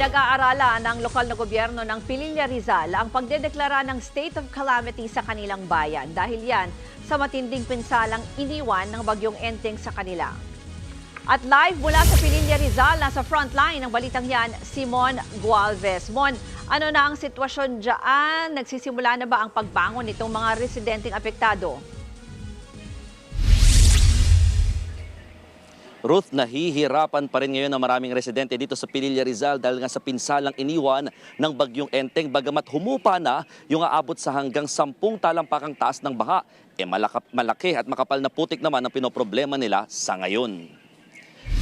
Pinag-aaralan ng lokal na gobyerno ng Pililla Rizal ang pagdedeklara ng state of calamity sa kanilang bayan dahil yan sa matinding pinsalang iniwan ng bagyong enteng sa kanila. At live mula sa Pililla Rizal, nasa frontline ng balitang yan, Simon Gualvez. Mon, ano na ang sitwasyon dyan? Nagsisimula na ba ang pagbangon nitong mga residenteng apektado? Ruth, nahihirapan pa rin ngayon ang maraming residente dito sa Pililla Rizal dahil nga sa pinsalang iniwan ng bagyong Enteng bagamat humupa na yung aabot sa hanggang sampung talampakang taas ng baha. Eh malaka- malaki at makapal na putik naman ang pinoproblema nila sa ngayon.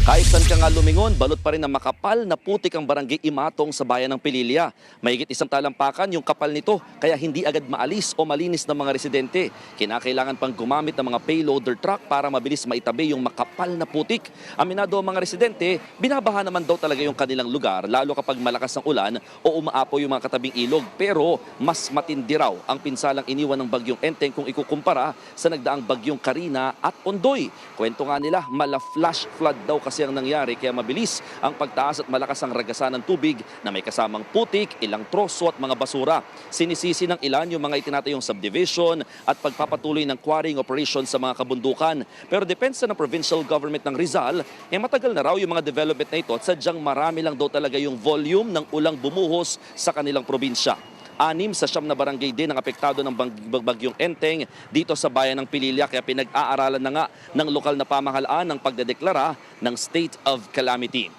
Kahit saan ka nga lumingon, balot pa rin ng makapal na putik ang barangay Imatong sa bayan ng Pililya. Mahigit isang talampakan yung kapal nito, kaya hindi agad maalis o malinis ng mga residente. Kinakailangan pang gumamit ng mga payloader truck para mabilis maitabi yung makapal na putik. Aminado ang mga residente, binabaha naman daw talaga yung kanilang lugar, lalo kapag malakas ang ulan o umaapo yung mga katabing ilog. Pero mas matindi raw ang pinsalang iniwan ng bagyong Enteng kung ikukumpara sa nagdaang bagyong Karina at Ondoy. Kwento nga nila, mala flash flood daw kasi ang nangyari kaya mabilis ang pagtaas at malakas ang ragasan ng tubig na may kasamang putik, ilang troso at mga basura. Sinisisi ng ilan yung mga itinatayong subdivision at pagpapatuloy ng quarrying operation sa mga kabundukan. Pero depensa ng provincial government ng Rizal, eh matagal na raw yung mga development na ito at sadyang marami lang daw talaga yung volume ng ulang bumuhos sa kanilang probinsya. Anim sa siyam na barangay din ang apektado ng bag- bag- bagyong Enteng dito sa bayan ng Pililya kaya pinag-aaralan na nga ng lokal na pamahalaan ng pagdedeklara ng state of calamity.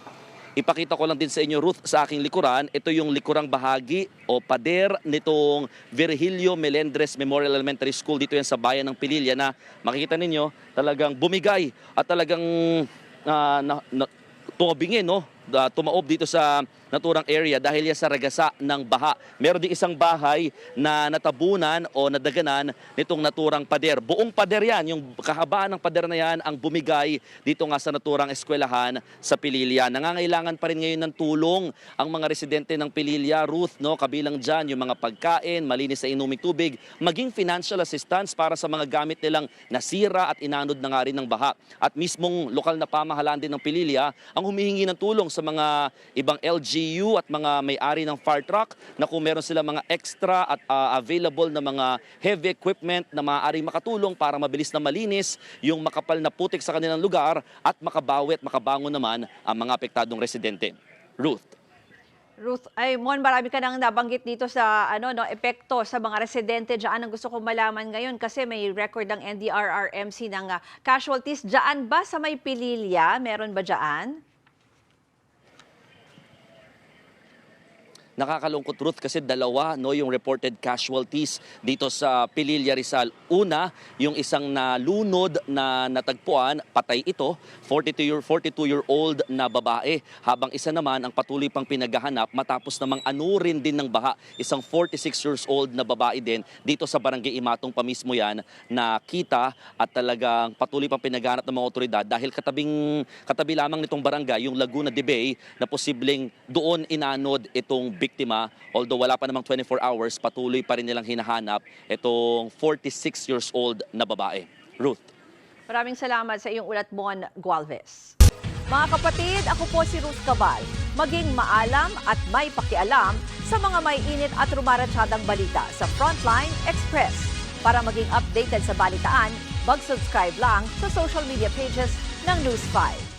Ipakita ko lang din sa inyo, Ruth, sa aking likuran. Ito yung likurang bahagi o pader nitong Virgilio Melendres Memorial Elementary School. Dito yan sa bayan ng Pililya na makikita ninyo talagang bumigay at talagang ah, na, na, tumabingin, no? Ah, tumaob dito sa naturang area dahil yan sa ragasa ng baha. Meron din isang bahay na natabunan o nadaganan nitong naturang pader. Buong pader yan, yung kahabaan ng pader na yan ang bumigay dito nga sa naturang eskwelahan sa Pililya. Nangangailangan pa rin ngayon ng tulong ang mga residente ng Pililya, Ruth, no? kabilang dyan yung mga pagkain, malinis sa inuming tubig, maging financial assistance para sa mga gamit nilang nasira at inanod na nga rin ng baha. At mismong lokal na pamahalaan din ng Pililya ang humihingi ng tulong sa mga ibang LGU at mga may-ari ng fire truck na kung meron sila mga extra at ah, available na mga heavy equipment na maaaring makatulong para mabilis na malinis yung makapal na putik sa kanilang lugar at makabawi at makabangon naman ang mga apektadong residente. Ruth. Ruth, ay Mon, marami ka nang nabanggit dito sa ano no epekto sa mga residente diyan ang gusto ko malaman ngayon kasi may record ng NDRRMC ng ah, casualties diyan ba sa may Pililya? Meron ba diyan? Nakakalungkot Ruth kasi dalawa no yung reported casualties dito sa Pililla Rizal. Una, yung isang nalunod na natagpuan, patay ito, 42 year 42 year old na babae, habang isa naman ang patuloy pang pinaghahanap matapos namang anurin din ng baha, isang 46 years old na babae din dito sa barangay Imatong pa mismo yan na kita at talagang patuloy pang pinaghahanap ng mga otoridad dahil katabing katabi lamang nitong barangay yung Laguna de Bay na posibleng doon inanod itong biktima. Although wala pa namang 24 hours, patuloy pa rin nilang hinahanap itong 46 years old na babae. Ruth. Maraming salamat sa iyong ulat Mon Gualvez. Mga kapatid, ako po si Ruth Cabal. Maging maalam at may pakialam sa mga may init at rumaratsadang balita sa Frontline Express. Para maging updated sa balitaan, mag-subscribe lang sa social media pages ng News 5.